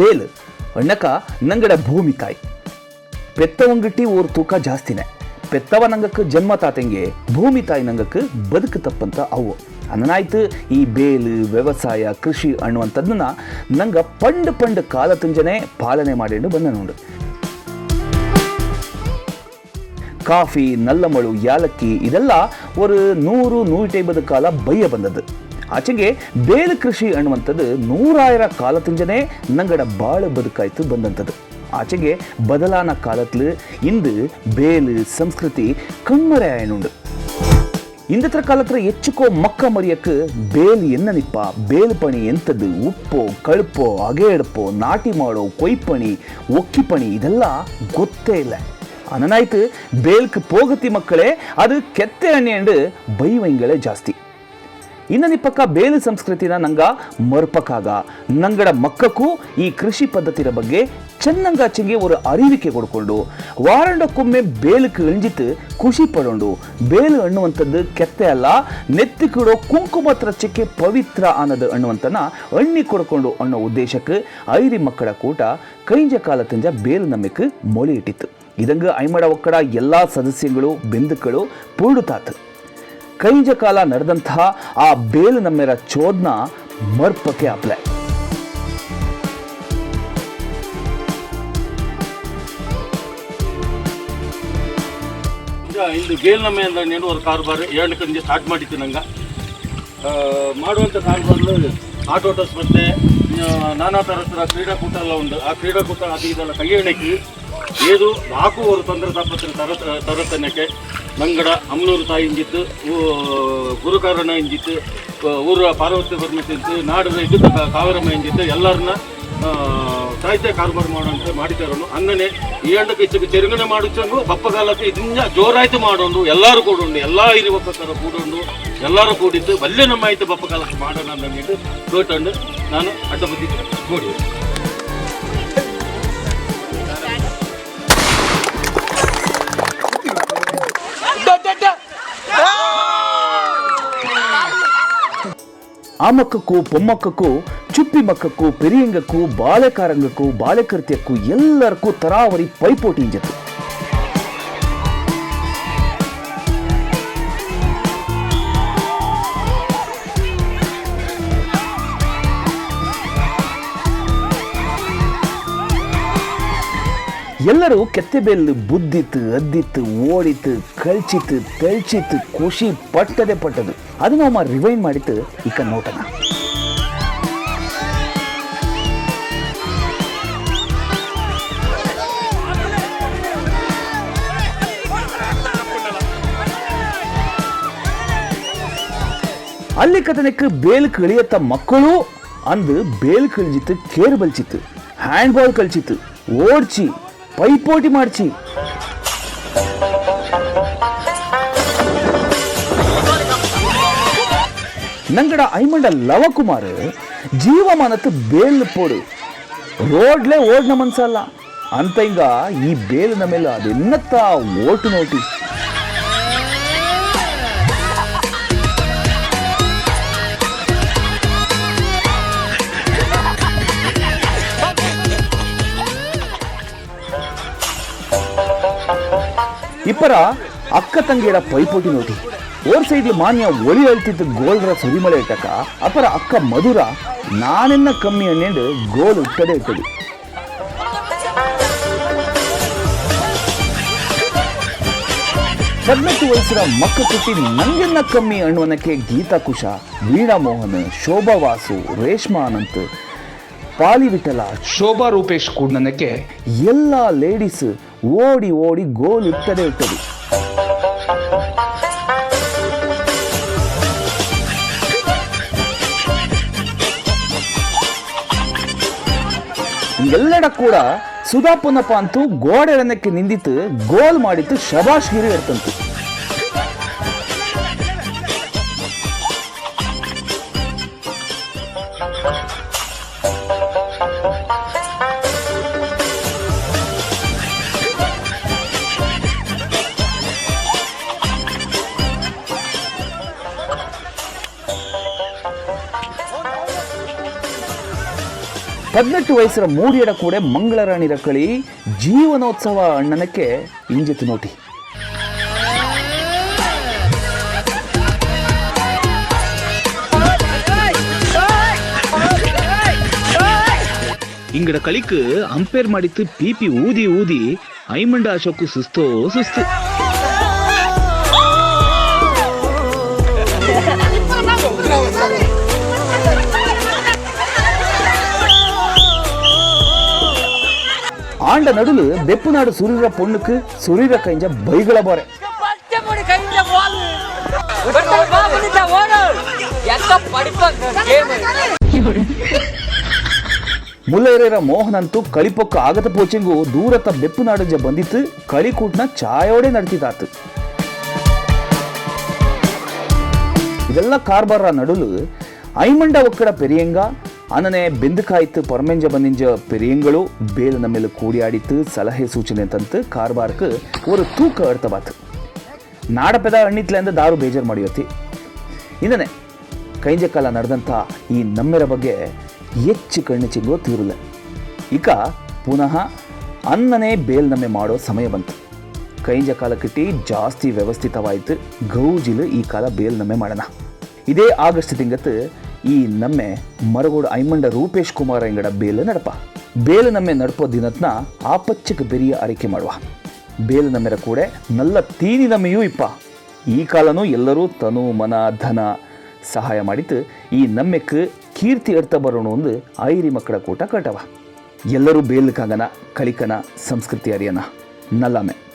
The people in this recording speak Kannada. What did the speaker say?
ಬೇಲ್ ಅಣ್ಣಕ ನಂಗಡ ಭೂಮಿ ತಾಯಿ ಪೆತ್ತವಂಗಟ್ಟಿ ಓರ್ ತೂಕ ಜಾಸ್ತಿನೇ. ಪೆತ್ತವ ನಂಗಕ್ಕೆ ಜನ್ಮ ತಾತಂಗೆ, ಭೂಮಿ ತಾಯಿ ನಂಗಕ್ಕ ಬದುಕು ತಪ್ಪಂತ ಅವು ಅನ್ನನಾಯ್ತು ಈ ಬೇಲು, ವ್ಯವಸಾಯ, ಕೃಷಿ ಅನ್ನುವಂಥದ್ದನ್ನ ನಂಗ ಪಂಡ್ ಪಂಡ್ ಕಾಲ ತುಂಜನೆ ಪಾಲನೆ ಮಾಡಿಕೊಂಡು ಬಂದ ನೋಡು. ಕಾಫಿ, ನಲ್ಲಮಳು, ಯಾಲಕ್ಕಿ ಇದೆಲ್ಲ ஒரு ನೂರು ನೂಟೈಂಬದು ಕಾಲ ಬಯ್ಯ ಬಂದದ್ದು. ಆಚೆಗೆ ಬೇಲು ಕೃಷಿ ಅನ್ನುವಂಥದ್ದು ನೂರಾಯಿರ ಕಾಲ ತುಂಜನೆ ನಂಗಡ ಬಾಳ ಬದುಕಾಯ್ತು ಬಂದಂಥದ್ದು ಆಚೆಗೆ ಬದಲಾನ ಕಾಲತ್ಲು ಇಂದು ಬೇಲು ಸಂಸ್ಕೃತಿ ಕಣ್ಮರೆ ಆಯನುಂಡು ಇಂದತ್ರ ಕಾಲತ್ರ ಹೆಚ್ಚುಕೋ ಮಕ್ಕ ಮರಿಯಕ್ಕೆ ಬೇಲ್ ಎನ್ನನಿಪ್ಪ ಬೇಲ್ ಪಣಿ ಎಂಥದ್ದು ಉಪ್ಪು ಕಳುಪೋ ಅಗೇಡಪ್ಪೋ ನಾಟಿ ಮಾಡೋ ಕೊಯ್ಪಣಿ ಒಕ್ಕಿಪಣಿ ಇದೆಲ್ಲ ಗೊತ್ತೇ ಇಲ್ಲ ಅನನಾಯ್ತು ಬೇಲ್ಕ್ ಪೋಗತಿ ಮಕ್ಕಳೇ ಅದು ಕೆತ್ತೆ ಎಣ್ಣೆ ಬೈವಂಗಳೇ ಜಾಸ್ತಿ ಇನ್ನು ನಿಪ್ಪಕ್ಕ ಬೇಲಿ ಸಂಸ್ಕೃತಿನ ನಂಗ ಮರ್ಪಕಾಗ. ನಂಗಡ ಮಕ್ಕಕ್ಕೂ ಈ ಕೃಷಿ ಪದ್ಧತಿರ ಬಗ್ಗೆ ಚೆನ್ನಂಗಾಚೆಗೆ ಒಂದು ಅರಿವಿಕೆ ಕೊಡ್ಕೊಂಡು. ವಾರಂಡಕ್ಕೊಮ್ಮೆ ಬೇಲಕ್ಕೆ ಇಳಿಜಿತ್ತು ಖುಷಿ ಪಡೋಂಡು. ಬೇಲು ಅನ್ನುವಂಥದ್ದು ಕೆತ್ತೆ ಅಲ್ಲ, ನೆತ್ತಿ ಕೊಡೋ ಕುಂಕುಮ ತ್ರಚ್ಚಕ್ಕೆ ಪವಿತ್ರ ಅನ್ನೋದು ಅನ್ನುವಂತನ ಅಣ್ಣಿ ಕೊಡ್ಕೊಂಡು ಅನ್ನೋ ಉದ್ದೇಶಕ್ಕೆ ಐರಿ ಮಕ್ಕಳ ಕೂಟ ಕೈಂಜ ಕಾಲ ತಂಜ ಬೇಲು ನಮ್ಮಕ್ಕೆ ಮೊಳೆ ಇಟ್ಟಿತ್ತು ಇದಂಗ ಐಮಡ ಒಕ್ಕಡ ಎಲ್ಲಾ ಸದಸ್ಯಗಳು ಬೆಂದುಗಳು ಪೂರ್ಣತಾತು ಕೈಂಜ ಕಾಲ ನಡೆದಂತಹ ಆ ಬೇಲು ನಮ್ಮೆರ ಚೋದ್ನ ಮರ್ಪಕ್ಕೆ ಈಗ ಇಂದು ಬೇಲ್ನಮ್ಮೆ ಅಂದ್ರೆ ನೀನು ಒಂದು ಕಾರ್ಬಾರ್ ಎರಡು ಕಂದಿ ಸ್ಟಾರ್ಟ್ ಮಾಡಿತ್ತು ನಂಗೆ. ಮಾಡುವಂಥ ಕಾರ್ಬಾರ್ಲು ಆಟೋಟಸ್ ಮತ್ತೆ ಆ, ನಾನಾ ಥರದ ಕ್ರೀಡಾಕೂಟ ಎಲ್ಲ ಉಂಟು. ಆ ಕ್ರೀಡಾಕೂಟ ಅದು ಇದೆಲ್ಲ ಕೈ ಎಣಕಿ ಏದು ನಾಲ್ಕು ಅವರು ತೊಂದರೆ ತಪ್ಪತ್ತಿನ ತರ ತರತನಕ್ಕೆ ನಂಗಡ ಅಮ್ಮನೂರು ತಾಯಿ ಇಂಜಿತ್ತು ಗುರುಕಾರಣ ಇಂಜಿತ್ತು ಊರ ಪಾರ್ವತಿ ಬರ್ಮಿತ್ತು ನಾಡು ಇದ್ದು ಕಾವೇರಮ್ಮ ಇಂಜಿತ್ತು ಎಲ್ಲರನ್ನ ಸಾಹಿತ್ಯ ಕಾರ್ಬಾರ್ ಮಾಡೋಂತ ಮಾಡಿತಾರನು ಅಂದನೆ ಈ ಅಂಡಕ್ಕೆ ಇಚ್ಚಕ್ಕೆ ಚೆರುಗನೆ ಮಾಡುಚ್ಚಂಗು, ಬಪ್ಪಗಾಲಕ್ಕೆ ಇದನ್ನ ಜೋರಾಯ್ತು ಮಾಡೋದು, ಎಲ್ಲರೂ ಕೂಡೊಂಡು ಎಲ್ಲ ಇರುವ ಪ್ರಕಾರ ಕೂಡುಂಡು ಎಲ್ಲರೂ ಕೂಡಿದ್ದು, ಬಲ್ಲೆ ನಮ್ಮ ಆಯ್ತು ಬಪ್ಪಗಾಲಕ್ಕೆ ಮಾಡೋಣ ಅಂದ್ಬಿಟ್ಟು ತೋಟಂಡು ನಾನು ಅಡ್ಡ ಬದ್ದಿದ್ದು ನೋಡಿ ಆ ಮಕ್ಕಕ್ಕೂ ಪೊಮ್ಮಕ್ಕಕ್ಕೂ ಚುಪ್ಪಿ ಮಕ್ಕಕ್ಕೂ ಪೆರಿಯಂಗಕ್ಕೂ ಬಾಳೆಕಾರಂಗಕ್ಕೂ ಬಾಳೆಕೃತ್ಯಕ್ಕೂ ಎಲ್ಲರಕ್ಕೂ ತರಾವರಿ ಪೈಪೋಟಿ ಇಂಜತ್ತು ಎಲ್ಲರೂ ಕೆತ್ತೆಬೆಲ್ಲು ಬುದ್ದಿತ್ತು, ಅದ್ದಿತ್ತು, ಓಡಿತ್ತು, ಕಳ್ಚಿತ್ತು, ತಳ್ಚಿತ್ತು, ಖುಷಿ ಪಟ್ಟದೆ ಪಟ್ಟದು. ಅದು ನಾವು ರಿವೈಂಡ್ ಮಾಡಿತ್ತು ಈಗ ನೋಟನ ಅಲ್ಲಿ ಕಥನಕ್ಕೆ ಬೇಲ್ ಕಳಿಯತ್ತ ಮಕ್ಕಳು ಅಂದು ಬೇಲ್ ಕಳಿಜಿತ್ತು, ಕೇರ್ ಬಲ್ಚಿತ್ತು ಹ್ಯಾಂಡ್ ಬಾಲ್ ಕಳಿಸಿತ್ತು ಓಡ್ಚಿ ಪೈಪೋಟಿ ಮಾಡ್ಚಿ ನಂಗಡ ಐಮಂಡ ಲವಕುಮಾರ್ ಜೀವಮಾನತ್ತು ಬೇಲ್ ಪೋಡು. ರೋಡ್ಲೆ ಓಡ್ನ ಮನ್ಸಲ್ಲ. ಅಂತ ಹಿಂಗ ಈ ಬೇಲಿನ ಮೇಲೆ ಅದೆನ್ನತ್ತ ಓಟು ನೋಟಿ. ಇಪ್ಪರ ಅಕ್ಕ ತಂಗಿಯರ ಪೈಪೋಟಿ ನೋಡಿ ಓರ್ ಮಾನ್ಯ ಒಲಿ ಅಳ್ತಿದ್ದ ಗೋಲ್ರ ಸುರಿಮಳೆ ಇಟ್ಟಕ, ಅಪರ ಅಕ್ಕ ಮಧುರ ನಾನೆನ್ನ ಕಮ್ಮಿ ಅನ್ನೆಂಡು ಗೋಲ್ ಇಟ್ಟದೆ ಇಟ್ಟದು. ಹದಿನೆಂಟು ವಯಸ್ಸಿನ ಮಕ್ಕ ಕುಟ್ಟಿ ನಂಗೆನ್ನ ಕಮ್ಮಿ ಅನ್ನುವನಕ್ಕೆ ಗೀತಾ ಕುಶ ವೀಣಾ ಮೋಹನ್ ಶೋಭಾ ವಾಸು ರೇಷ್ಮಾ ಅನಂತ್ ಪಾಲಿ ವಿಠಲ. ಶೋಭಾ ರೂಪೇಶ್ ಕೂಡನಕ್ಕೆ ಎಲ್ಲ ಲೇಡೀಸ್ ಓಡಿ ಓಡಿ ಗೋಲ್ ಇಟ್ಟದೆ ಇಟ್ಟದು ಎಲ್ಲೆಡ ಕೂಡ ಸುಧಾಪನಪ್ಪ ಅಂತೂ ಗೋಡೆ ರಣಕ್ಕೆ ನಿಂದಿತ್ತು ಗೋಲ್ ಮಾಡಿತ್ತು ಶಬಾಷ್ ಗಿರಿ ಇರ್ತಂತು ಪದಿನೆಟ್ಟು ವಯಸ್ಸರ ಮೂಡಿಯಡ ಕೂಡ ಮಂಗಳರಾಣಿರ ಕಳಿ ಜೀವನೋತ್ಸವ ಅಣ್ಣನಕ್ಕೆ ಇಂಜಿತು ನೋಟಿ. ಇಂಗಡ ಕಳಿಕ್ ಅಂಪೇರ್ ಮಾಡಿತ್ತು ಪಿಪಿ ಊದಿ ಊದಿ, ಐಮಂಡ ಅಶೋಕು ಸುಸ್ತೋ ಸುಸ್ತು. ಆಂಡ ನಡುಲು ಬೆಪ್ಪುನಾಡು ಸುರಿರ ಪೊಣ್ಣುಕು ಸುರಿರ ಕೈಂಜ ಬೈಗಳ ಬಾರೆ ಮುಲ್ಲೇರ ಮೋಹನ್ ಅಂತೂ ಕಳಿಪೊಕ್ಕ ಆಗತ ಪೋಚಿಂಗು ದೂರತ ಬೆಪ್ಪು ನಾಡಂಜ ಬಂದಿತ್ತು ಕಳಿಕೂಟ್ನ ಚಾಯೋಡೆ ನಡ್ತಿದಾತು ಇದೆಲ್ಲ ಕಾರ್ಬಾರ ನಡುಲು ಐಮಂಡ ಒಕ್ಕಡ ಪೆರಿಯಂಗ ಅನನೆ ಬೆಂದಕಾಯ್ತು ಪೊರಮೆಂಜ ಬಂದಿಂಜ ಪೆರಿಯಂಗಳು ಬೇಲನ ಮೇಲೆ ಕೂಡಿಯಾಡಿತ್ತು ಸಲಹೆ ಸೂಚನೆ ತಂತು ಕಾರ್ಬಾರ್ಕ್ ಒಂದು ತೂಕ ಅರ್ಥವಾತು ನಾಡಪೆದ ಅಣ್ಣಿತ್ಲೆಂದ ದಾರು ಬೇಜಾರು ಮಾಡಿಯತಿ. ಇದನ್ನೇ ಕೈಂಜ ಕಾಲ ನಡೆದಂಥ ಈ ನಮ್ಮೆರ ಬಗ್ಗೆ ಹೆಚ್ಚು ಕಣ್ಣು ಚಿಂಗೋ ತೀರುಲ್ಲ. ಇಕ ಪುನಃ ಅನ್ನನೇ ಬೇಲ್ನಮ್ಮೆ ಮಾಡೋ ಸಮಯ ಬಂತು. ಕೈಂಜ ಕಾಲ ಕಿಟ್ಟಿ ಜಾಸ್ತಿ ವ್ಯವಸ್ಥಿತವಾಯಿತು. ಗೌಜಿಲು ಈ ಕಾಲ ಬೇಲ್ನಮ್ಮೆ ಮಾಡೋಣ. ಇದೇ ಆಗಸ್ಟ್ ತಿಂಗತ್ತು ಈ ನಮ್ಮೆ ಮರಗೋಡು ಐಮಂಡ ರೂಪೇಶ್ ಕುಮಾರ ಎಂಗಡ ಬೇಲು ನಡಪ. ಬೇಲು ನಮ್ಮೆ ನಡಪೋ ದಿನತ್ನ ಆಪಚ್ಚಕ್ಕೆ ಬೆರಿಯ ಆರೈಕೆ ಮಾಡುವ. ಬೇಲು ನಮ್ಮೆರ ಕೂಡ ನಲ್ಲ ತೀನಿ ನಮ್ಮೆಯೂ ಇಪ್ಪ. ಈ ಕಾಲನೂ ಎಲ್ಲರೂ ತನು ಮನ ಧನ ಸಹಾಯ ಮಾಡಿತ್ತು. ಈ ನಮ್ಮೆಕ್ಕೆ ಕೀರ್ತಿ ಅರ್ಥ ಬರೋಣ ಒಂದು ಐರಿ ಮಕ್ಕಳ ಕೂಟ ಕಟವ ಎಲ್ಲರೂ ಬೇಲ್ಕಂಗನ ಕಳಿಕನ ಸಂಸ್ಕೃತಿ ಅರಿಯನ, ನಲ್ಲಮೆ.